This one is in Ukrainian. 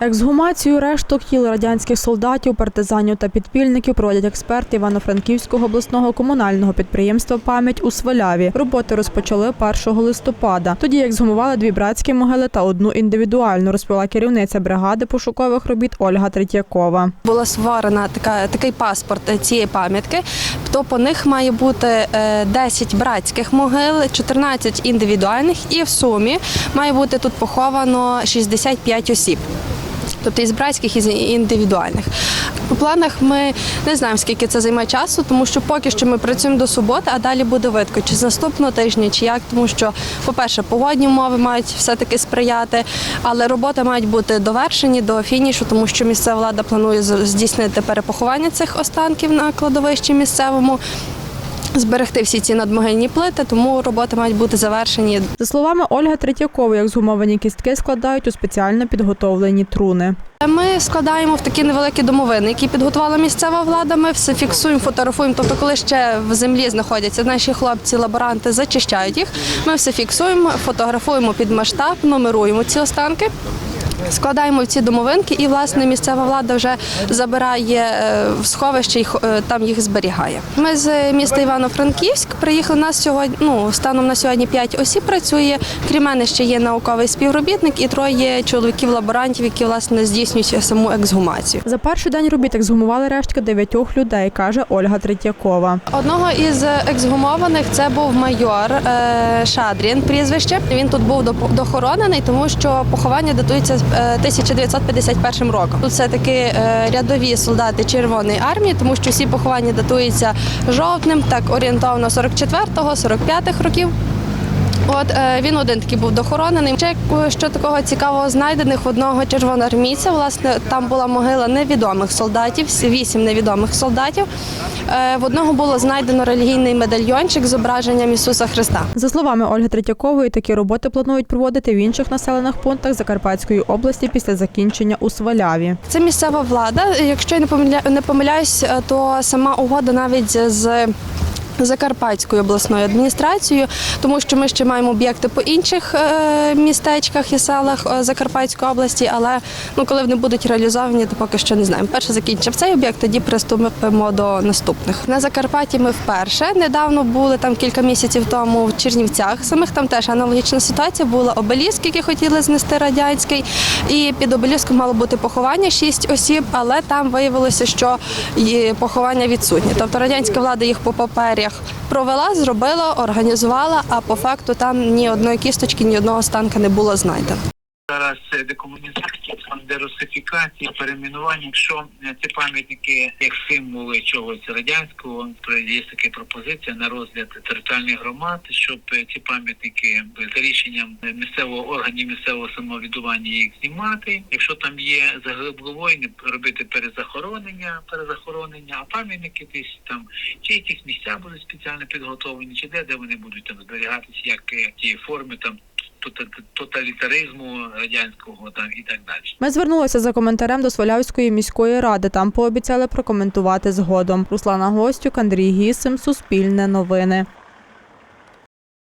Ексгумацію решток тіл радянських солдатів, партизанів та підпільників проводять експерти Івано-Франківського обласного комунального підприємства Пам'ять у Сваляві. Роботи розпочали 1 листопада. Тоді ексгумували дві братські могили та одну індивідуальну, розповіла керівниця бригади пошукових робіт Ольга Третьякова. була створена така такий паспорт цієї пам'ятки. То по них має бути е, 10 братських могил, 14 індивідуальних, і в сумі має бути тут поховано 65 осіб. Тобто із братських і з індивідуальних. У планах ми не знаємо, скільки це займе часу, тому що поки що ми працюємо до суботи, а далі буде видко, чи з наступного тижня, чи як, тому що, по-перше, погодні умови мають все-таки сприяти, але роботи мають бути довершені до фінішу, тому що місцева влада планує здійснити перепоховання цих останків на кладовищі місцевому. Зберегти всі ці надмогильні плити, тому роботи мають бути завершені За словами Ольги Третьякової, ексгумовані кістки складають у спеціально підготовлені труни. Ми складаємо в такі невеликі домовини, які підготувала місцева влада. Ми все фіксуємо, фотографуємо. Тобто, коли ще в землі знаходяться наші хлопці, лаборанти зачищають їх. Ми все фіксуємо, фотографуємо під масштаб, номеруємо ці останки. Складаємо в ці домовинки, і власне місцева влада вже забирає е, в сховище і е, там їх зберігає. Ми з міста Івано-Франківськ приїхали. Нас сьогодні ну станом на сьогодні 5 осіб працює. Крім мене ще є науковий співробітник і троє чоловіків-лаборантів, які власне здійснюють саму ексгумацію. За перший день робіт ексгумували рештки дев'ятьох людей, каже Ольга Третьякова. Одного із ексгумованих це був майор е, Шадрін, прізвище. Він тут був дохоронений, тому що поховання датується 1951 роком. Тут все таки е, рядові солдати Червоної армії, тому що всі поховання датуються жовтнем, так орієнтовно 44-го, 45-х років. От е, він один такий був дохоронений. Ще е, що такого цікавого знайдених одного червоноармійця. Власне, там була могила невідомих солдатів, вісім невідомих солдатів. Е, в одного було знайдено релігійний медальйончик з зображенням Ісуса Христа. За словами Ольги Третьякової, такі роботи планують проводити в інших населених пунктах Закарпатської області після закінчення у Сваляві. Це місцева влада. Якщо я не помиляюсь, е, то сама угода навіть з. Закарпатською обласною адміністрацією, тому що ми ще маємо об'єкти по інших е, містечках і селах е, Закарпатської області, але ну коли вони будуть реалізовані, то поки що не знаємо. Перше закінчив цей об'єкт, тоді приступимо до наступних. На Закарпатті ми вперше недавно були там кілька місяців тому в Чернівцях. Самих там теж аналогічна ситуація була обеліск, який хотіли знести радянський, і під обеліском мало бути поховання шість осіб, але там виявилося, що поховання відсутні. Тобто радянська влада їх по паперях провела, зробила, організувала, а по факту там ні одної кісточки, ні одного останка не було знайдено. Зараз е, декомунізація, там дерусифікація, перейменування. Якщо е, ці пам'ятники як символи чогось радянського, є така пропозиція на розгляд територіальних громад, щоб е, ці пам'ятники за рішенням місцевого органів місцевого самоврядування їх знімати. Якщо там є загиблі воїни, робити перезахоронення, перезахоронення, а пам'ятники десь там чи якісь місця будуть спеціально підготовлені, чи де, де вони будуть там зберігатися, як ті форми там тоталітаризму радянського там і так далі. Ми звернулися за коментарем до Свалявської міської ради. Там пообіцяли прокоментувати згодом. Руслана Гостюк, Андрій Гісим, Суспільне новини.